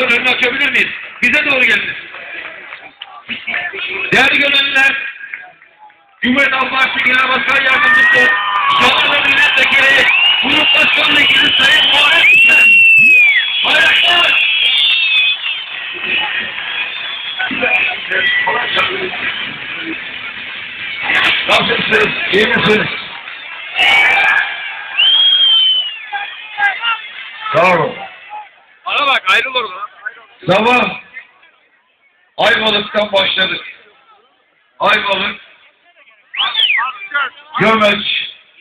Traktörün önünü açabilir miyiz? Bize doğru geliniz. Değerli gönüllüler, Cumhuriyet Halk Partisi Genel Başkan Yardımcısı, Şahane Milletvekili, Grup Başkan Vekili Sayın Muharrem İslam. Bayraklar! Nasılsınız? İyi misiniz? Sağ olun. Bana bak ayrıl oradan. Sabah Ayvalık'tan başladık. Ayvalık, Gömeç,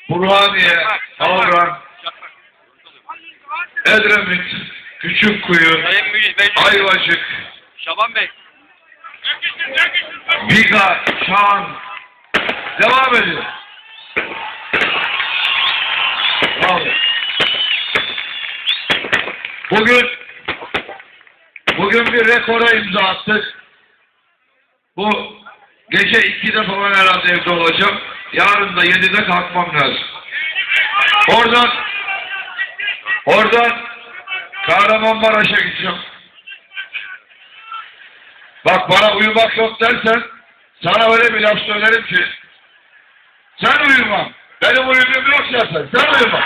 Burhaniye, Avran, Edremit, Küçükkuyu. Ayvacık, Şaban Bey. Biga, Şan devam ediyor. Bugün bugün bir rekora imza attık. Bu gece 2'de falan herhalde evde olacağım. Yarın da 7'de kalkmam lazım. Oradan oradan Kahramanmaraş'a gideceğim. Bak bana uyumak yok dersen sana öyle bir laf söylerim ki sen uyuma. Benim uyumum yok zaten. Sen uyuma.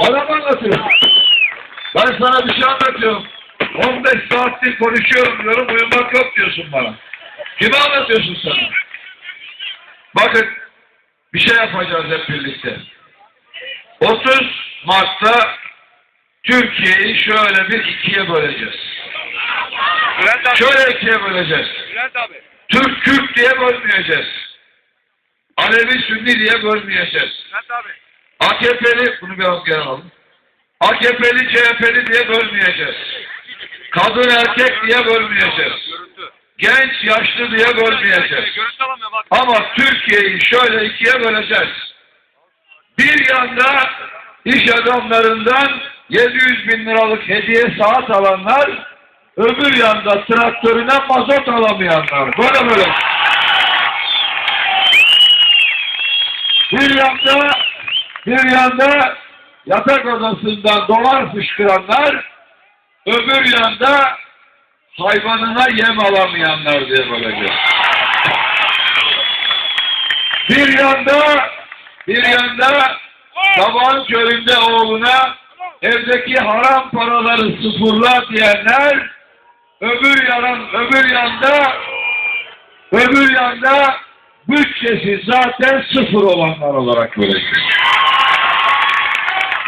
Bana mı anlatıyorsun? Ben sana bir şey anlatıyorum. 15 saattir konuşuyorum diyorum uyumak yok diyorsun bana. Kime anlatıyorsun sen? Bakın bir şey yapacağız hep birlikte. 30 Mart'ta Türkiye'yi şöyle bir ikiye böleceğiz. Bülent abi. Şöyle ikiye böleceğiz. Bülent abi. Türk Kürt diye bölmeyeceğiz. Alevi Sünni diye bölmeyeceğiz. Bülent abi. AKP'li, bunu geri alalım. AKP'li, CHP'li diye bölmeyeceğiz. Kadın erkek diye bölmeyeceğiz. Genç yaşlı diye bölmeyeceğiz. Ama Türkiye'yi şöyle ikiye böleceğiz. Bir yanda iş adamlarından 700 bin liralık hediye saat alanlar, öbür yanda traktörüne mazot alamayanlar. Böyle böyle. Bir yanda, bir yanda yatak odasından dolar fışkıranlar, öbür yanda hayvanına yem alamayanlar diye böyle. Bir yanda, bir yanda sabahın köründe oğluna evdeki haram paraları sıfırla diyenler, öbür yaran, öbür yanda, öbür yanda bütçesi zaten sıfır olanlar olarak böleceğiz.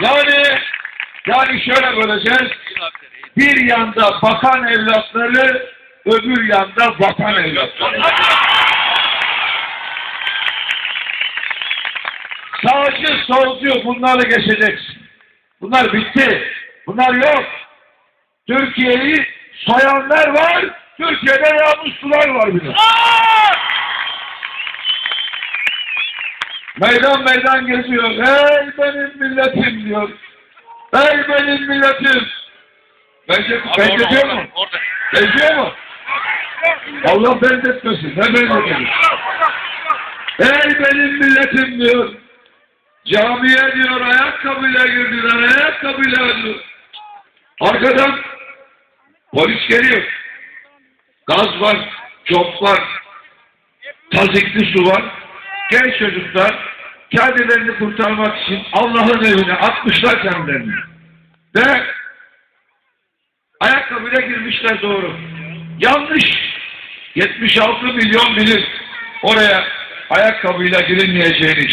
Yani, yani şöyle böleceğiz. Bir yanda bakan evlatları, öbür yanda vatan evlatları. Sağcı, solcu bunları geçeceksin. Bunlar bitti. Bunlar yok. Türkiye'yi soyanlar var, Türkiye'de namuslular var bir Meydan meydan geziyor. Ey benim milletim diyor. Ey benim milletim. Bence, benzetiyor mu? Benziyor mu? Allah benzetmesin. Ne benzetelim? Ey benim milletim diyor. Camiye diyor ayakkabıyla girdiler, ayakkabıyla diyor. Arkadan polis geliyor. Gaz var, çok var, tazikli su var. Genç çocuklar kendilerini kurtarmak için Allah'ın evine atmışlar kendilerini. Ve ayakkabıyla girmişler doğru. Yanlış. 76 milyon bilir oraya ayakkabıyla girilmeyeceğini